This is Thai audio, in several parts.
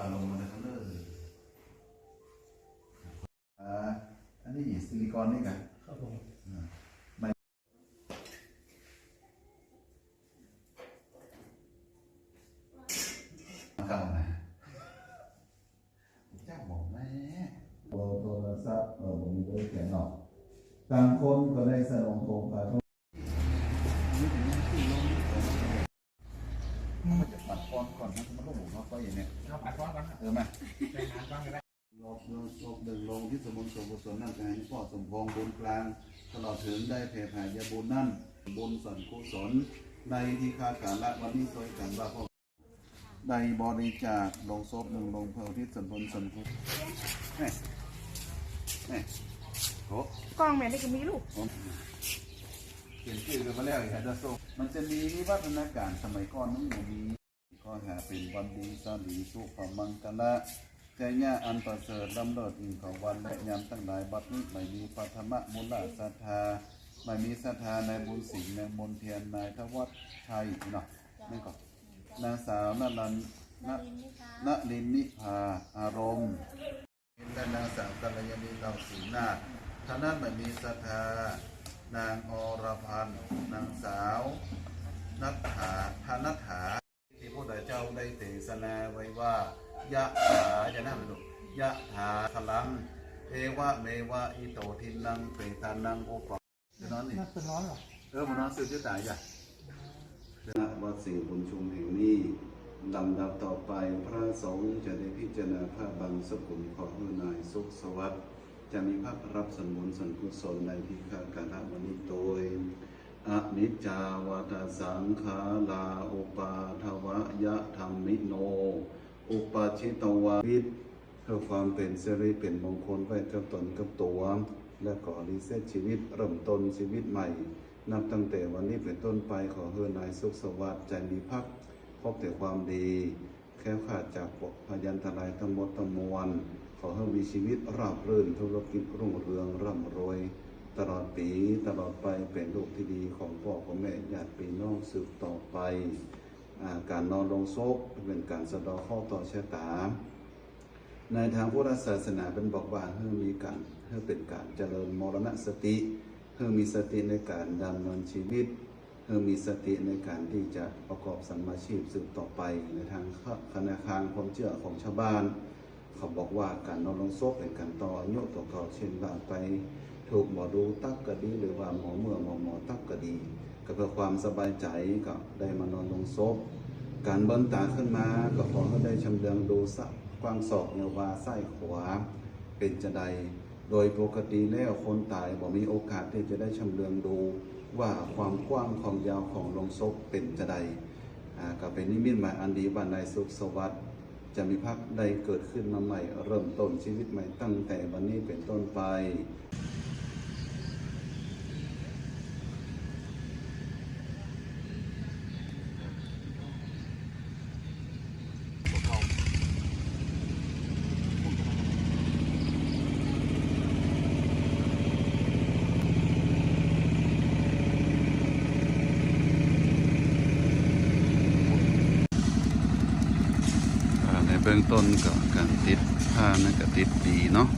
อลงมาในคัลเลอร์อันนี้ซิลิคอนนี่กันครับผมเก่านะเจ้าบอกแม่เราโทรศัพท์เออผมม่ได้เขียหรอกต่างคนก็ได้สนองโทรไปมันจะปัดปอนก่อนนะมันต้องหมุนเข้าไปอย่างเนี้ย เอาปัดก้อนก่อนครับเออมาไปงานบ้างก็ได้รอบเมืองรอบหนึ่งลงที่สมุนสมกุศลนั่นให้พ่อสมพงษ์บุญกลาง ตลอดถึงได้แผ่แผ่ยาบุญนั่นบุญสันกุศลในที่คาการละวันนี้ซอยกันว่าพ่อได้บริจาคลงศพหนึ่งลงเพื่อที่สันพลสันกุศลแม่แม่โอ้กล้องแม่ได้ก็มีลูกผมเขียนชื่อกันมาแล้วอีกแล้วส่งมันจะมีวิวัฒนาการสมัยก่อนนั้น อยู่มีก็หาเป็นวันดีสาลีสุขมังกละใจญ่าอันประเสริฐลำเลิศอิงของวันและยามตั้งหลายบัดนี้ไม่มีปัทมะมุลลาศรัทธาไม่มีศรัทธาในบุญสิงห์ในมนเทียนนายทวัฒชัยเนาะนี่ก็นนางสาวนรันนนลินนิพาอารมณ์และนางสาวกัลยาณีเราสีนาท่านั้นไม่มีศรัทธานางอรพันธ์นางสาวนัทธาธานัทธ ยะถาจะนั่งดูยะถาพลังเอวะเมวะอิโตทินังเปตานังโอปะจะนอนนี่น่าจะร้อนเหรอเออมันนอนสืบจะตายจ้ะณวัดสิงห์บุญชุมแห่งนี้ลำดับต่อไปพระสงฆ์จะได้พิจารณาพระบังสกุลของเมื่อนายสุขสวัสดิ์จะมีพระรับสนบุญส่วนกุศลในพิฆาการวันนี้โดยอนิจจาวาตาสังขาลาอุปาทวะยะธรรมิโน อุปาชิตวาวิทเพื่อความเป็นสิริเป็นมงคลไว้กับตนกับตัว และก่อรีเซ็ตชีวิตเริ่มต้นชีวิตใหม่ นับตั้งแต่วันนี้เป็นต้นไปขอเฮือนายสุขสวัสดิ์ใจมีพักพบแต่ความดี แค้วขาดจากปกพยันตรายทั้งหมดทั้งมวลขอให้มีชีวิตราบรื่นธุรกิจรุ่งเรืองร่ำรวย ตลอดปีตลอดไปเป็นลูกที่ดีของพ่อของแม่ญาติพี่น้องสืบต่อไป การนอนลงศพเป็นการสะดอข้อต่อชะตา ในทางพุทธศาสนาเป็นบอกว่าเพื่อมีการเพื่อเป็นการเจริญมรณสติเพื่อมีสติในการดำเนินชีวิตเพื่อมีสติในการที่จะประกอบสัมมาชีพสืบต่อไปในทางคณาคารความเชื่อของชาวบ้านเขาบอกว่าการนอนลงศพเป็นการต่ออายุต่อเก่าเช่นว่าไป ถูกหมอดูตักก็ดีหรือว่าหมอเมื่อหมอหมอตักก็ดีก็เพื่อความสบายใจก็ได้มา ศพ การเบิ้ลตาขึ้นมา ก็ขอให้ได้ชำเลืองดูสะกกว้างศอกเนวาไส้ขวา เป็นจะใด โดยปกติแล้วคนตายบ่มีโอกาสที่จะได้ชำเลืองดูว่าความกว้างความยาวของลงศพเป็นจะใดก็เป็นนิมิตหมายอันดีบันในสุขสวัสดิ์จะมีพักใดเกิดขึ้นมาใหม่ เริ่มต้นชีวิตใหม่ตั้งแต่วันนี้เป็นต้นไป บื้องต้นก็การติดผ้านะก็ติดดีเนาะ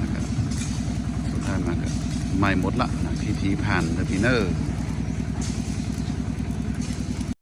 นะครับสุดท้ายมันก็ไม่หมดละนะพิธีผ่านเดอพี่เนอร์